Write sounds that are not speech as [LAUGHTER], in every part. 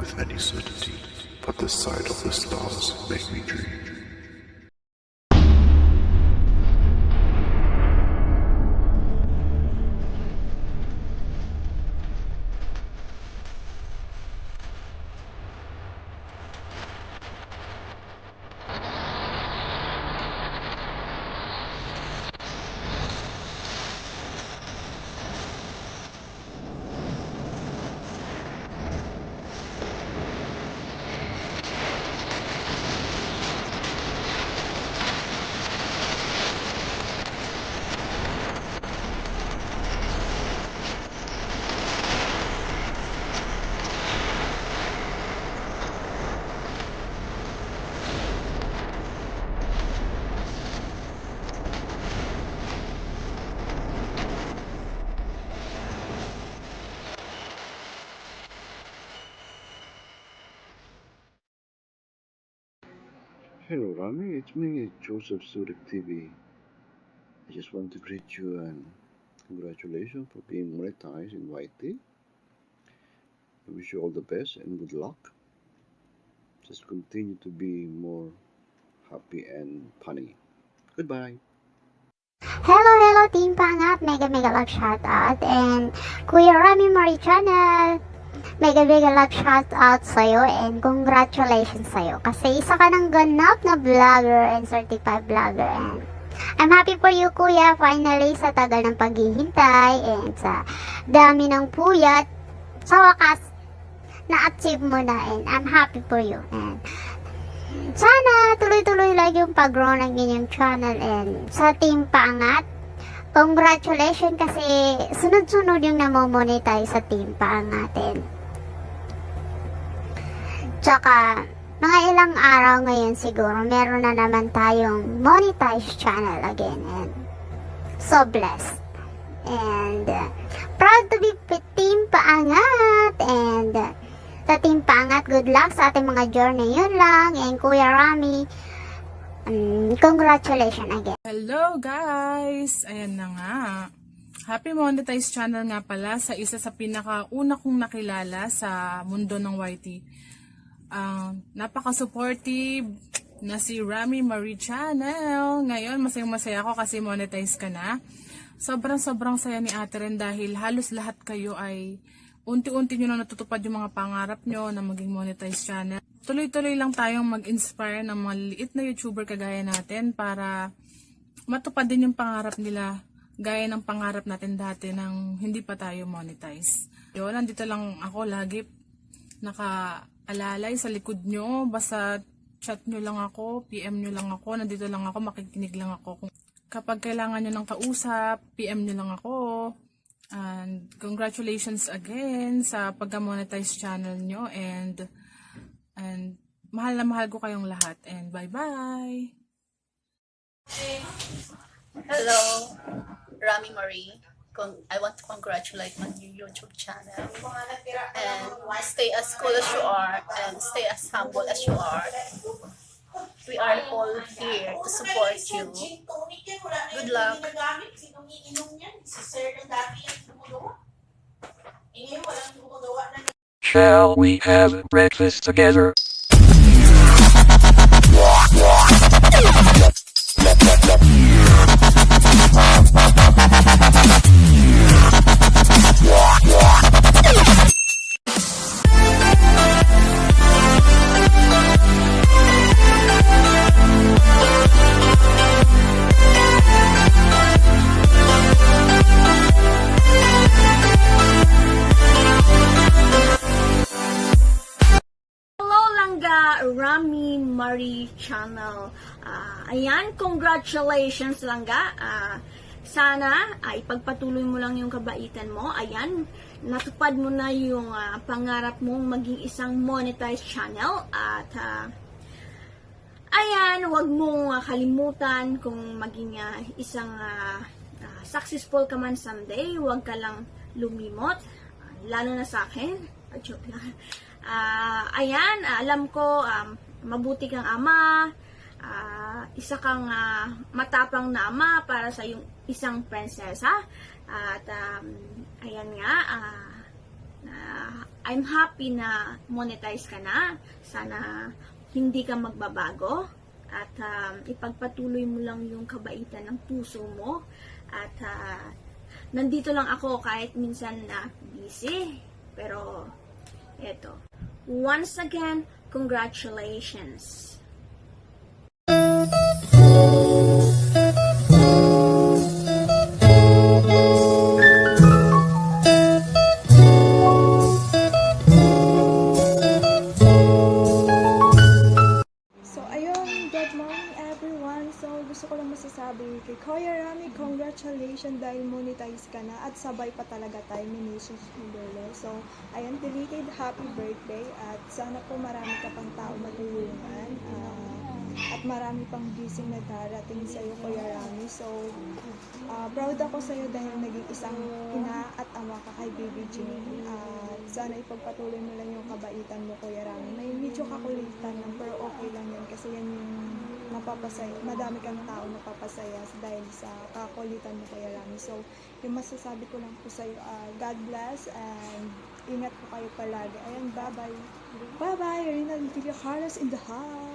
with any certainty, but the sight of the stars make me dream. Hello, Rami. It's me, Joseph Surik TV. I just want to greet you and congratulations for being monetized in YT. I wish you all the best and good luck. Just continue to be more happy and funny. Goodbye. Hello, hello, Team Pangat! Mega, mega love shoutout. And Kuya Rami Marie Channel, mega, mega love shoutout sa'yo and congratulations sa'yo. Kasi isa ka ng ganap na vlogger and certified vlogger. And I'm happy for you, Kuya. Finally, sa tagal ng paghihintay and sa dami ng puyat, sa wakas, na-achieve mo na and I'm happy for you. And sana tuloy-tuloy lang yung pag-grow ng inyong channel and sa Team Paangat, congratulations kasi sunod-sunod yung namamonetize sa Team Paangat and tsaka mga ilang araw ngayon siguro meron na naman tayong monetized channel again and so blessed and proud to be with Team Paangat and sa Team Pangat, good luck sa ating mga journey. Yun lang. And Kuya Rami, um, congratulations again. Hello guys! Ayan na nga. Happy Monetize Channel nga pala sa isa sa pinakauna kong nakilala sa mundo ng YT. Ang napaka-supportive na si Rami Marie Channel. Ngayon, masayang-masaya ako kasi monetize ka na. Sobrang-sobrang saya ni ate rin dahil halos lahat kayo ay unti-unti nyo na natutupad yung mga pangarap nyo na maging monetize channel. Tuloy-tuloy lang tayong mag-inspire ng mga liit na YouTuber kagaya natin para matupad din yung pangarap nila gaya ng pangarap natin dati nang hindi pa tayo monetize. Yun, nandito lang ako lagi nakaalalay sa likod nyo. Basta chat nyo lang ako, PM nyo lang ako, nandito lang ako, makikinig lang ako. Kung kapag kailangan nyo ng kausap, PM nyo lang ako. And congratulations again sa pagka-monetize channel nyo and and mahal na mahal ko kayong lahat and bye-bye! Hello, Rami Marie. Con- I want to congratulate my new YouTube channel. And stay as cool as you are and stay as humble as you are. We are all here to support you. Good luck. Shall we have breakfast together? Marie Channel. Ah, ayan, congratulations Langga. Ah, sana ay pagpatuloy mo lang yung kabaitan mo. Ayan, natupad mo na yung ah, pangarap mong maging isang monetized channel at ah, ayan, wag mong ah, kalimutan kung maging ah, isang ah, ah, successful ka man someday, wag ka lang lumimot, Ah, lalo na sa akin. Joke lang. Ah, ayan, alam ko um, mabuti kang ama, ah, isa kang ah, matapang na ama para sa yung isang prinsesa. At um, ayan nga, ah, na I'm happy na monetize ka na. Sana hindi ka magbabago at um, ipagpatuloy mo lang yung kabaitan ng puso mo at ah, nandito lang ako kahit minsan na busy pero eto once again congratulations masasabi kay Kuya Rami, congratulations dahil monetize ka na at sabay pa talaga tayo ni Mrs. Kimberly. So, ayun, belated happy birthday at sana po marami ka pang tao matulungan. ah, at marami pang gising na darating sa iyo, Kuya Rami. So, ah, proud ako sa iyo dahil naging isang ina at ama ka kay Baby Jane. At sana ipagpatuloy mo lang yung kabaitan mo, Kuya Rami. May medyo kakulitan lang, pero okay lang yan kasi yan yung mapapasaya. Madami kang tao napapasaya dahil sa kakulitan mo, Kuya Rami. So, yung masasabi ko lang po sa iyo, ah, God bless and ingat po kayo palagi. Ayan, bye-bye. Bye-bye! Rina Villa Carlos in the house!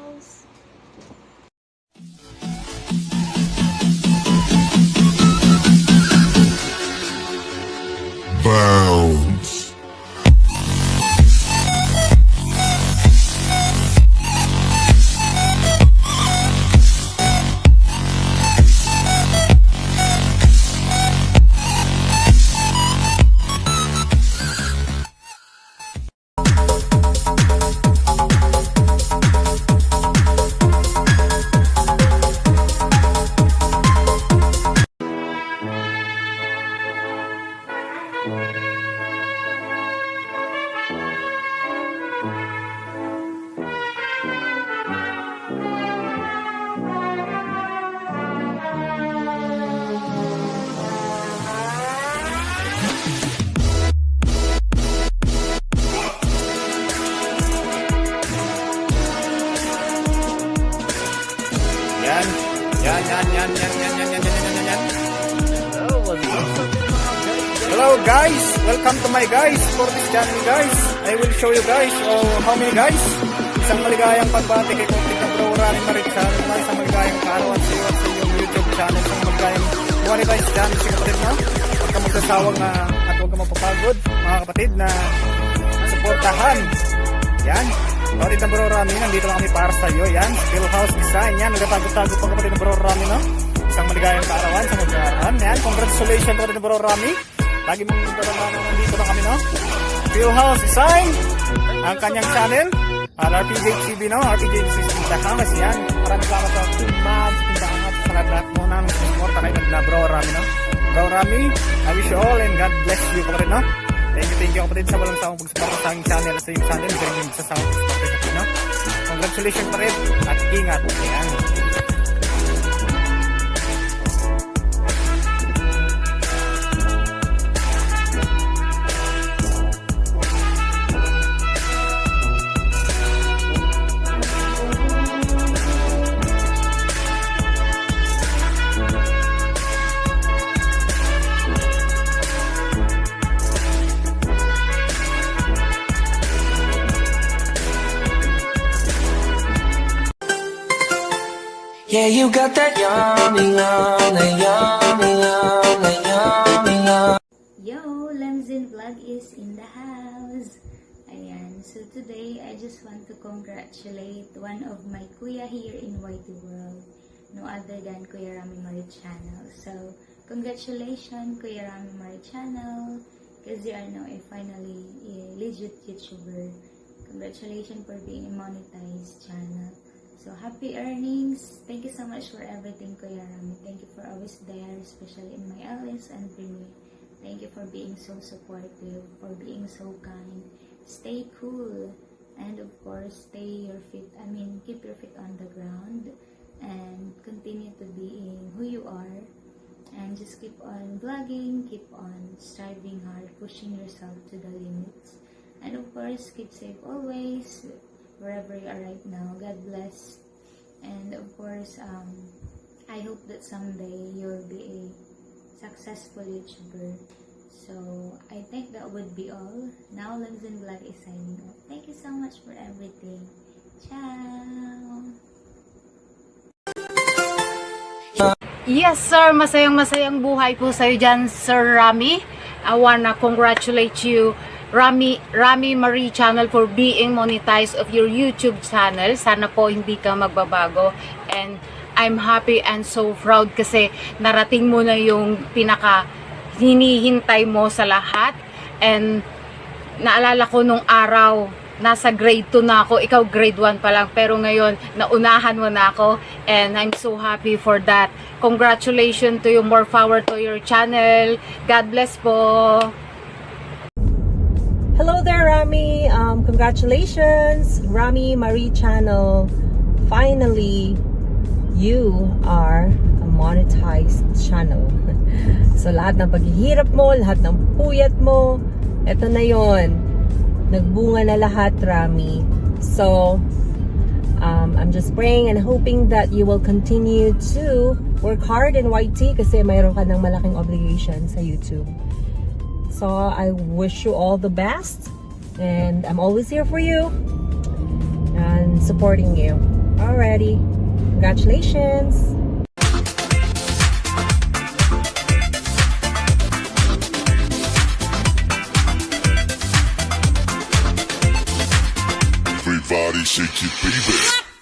My guys for this channel guys. I will show you guys oh, how many guys. Isang maligayang pagbati kay Kontik ng Bro Rani. Naman isang maligayang iyo at sa iyong YouTube channel. Isang maligayang monetize channel si kapatid mo. Huwag ka magsasawang na at huwag ka mapapagod mga kapatid na suportahan. Yan. Kapatid ng Bro Rami, nandito lang kami para sa iyo. Yan, Skill House Design. Yan, nagtatago-tago pa kapatid ng Bro Rami, no? Isang maligayang kaarawan sa mag-aaral. Yan, congratulations kapatid ng Bro Rami. Lagi mong daramanan nandito lang kami, no? Skill House Design, ang kanyang channel. Uh, RPJ TV, no? RPJ the house. Yan, maraming salamat sa the house. Sa lahat mo na ng support kay na Bro Rami, no? Bro Rami, I wish you all and God bless you kapatid, no? Thank you, thank you kapatid sa walang sawang pagsuporta sa aking channel sa iyong channel. Galing yung sa sawang pagsuporta sa no? Congratulations pa rin at ingat. Ayan. Yeah, you got that yummy, yummy, yummy, yummy, yummy, yummy. Yo, Lemzin Vlog is in the house. Ayan, so today I just want to congratulate one of my kuya here in Whitey World. No other than Kuya Rami Channel. So, congratulations Kuya Rami Mari Channel because you are now a finally a legit YouTuber. Congratulations for being a monetized channel. So, happy earnings. Thank you so much for everything, Kuya Rami. Thank you for always there, especially in my LS and premiere. Thank you for being so supportive, for being so kind. Stay cool. And of course, stay your feet, I mean, keep your feet on the ground and continue to being who you are. And just keep on vlogging, keep on striving hard, pushing yourself to the limits. And of course, keep safe always, wherever you are right now. God bless. And of course, um, I hope that someday you'll be a successful YouTuber. So, I think that would be all. Now, Lanzin Vlog is signing off. Thank you so much for everything. Ciao! Yes, sir. Masayang masayang buhay po sa'yo dyan, Sir Rami. I wanna congratulate you, Rami, Rami Marie Channel for being monetized of your YouTube channel. Sana po hindi ka magbabago. And I'm happy and so proud kasi narating mo na yung pinaka hinihintay mo sa lahat. And naalala ko nung araw, nasa grade 2 na ako, ikaw grade 1 pa lang, pero ngayon, naunahan mo na ako, and I'm so happy for that. Congratulations to you, more power to your channel. God bless po. Hello there, Rami. Um, congratulations, Rami Marie Channel. Finally, you are a monetized channel. [LAUGHS] so, lahat ng paghihirap mo, lahat ng puyat mo, eto na yon Nagbunga na lahat, Rami. So, um, I'm just praying and hoping that you will continue to work hard in YT kasi mayroon ka ng malaking obligation sa YouTube. So I wish you all the best and I'm always here for you and supporting you. Alrighty. Congratulations. Everybody shake your baby.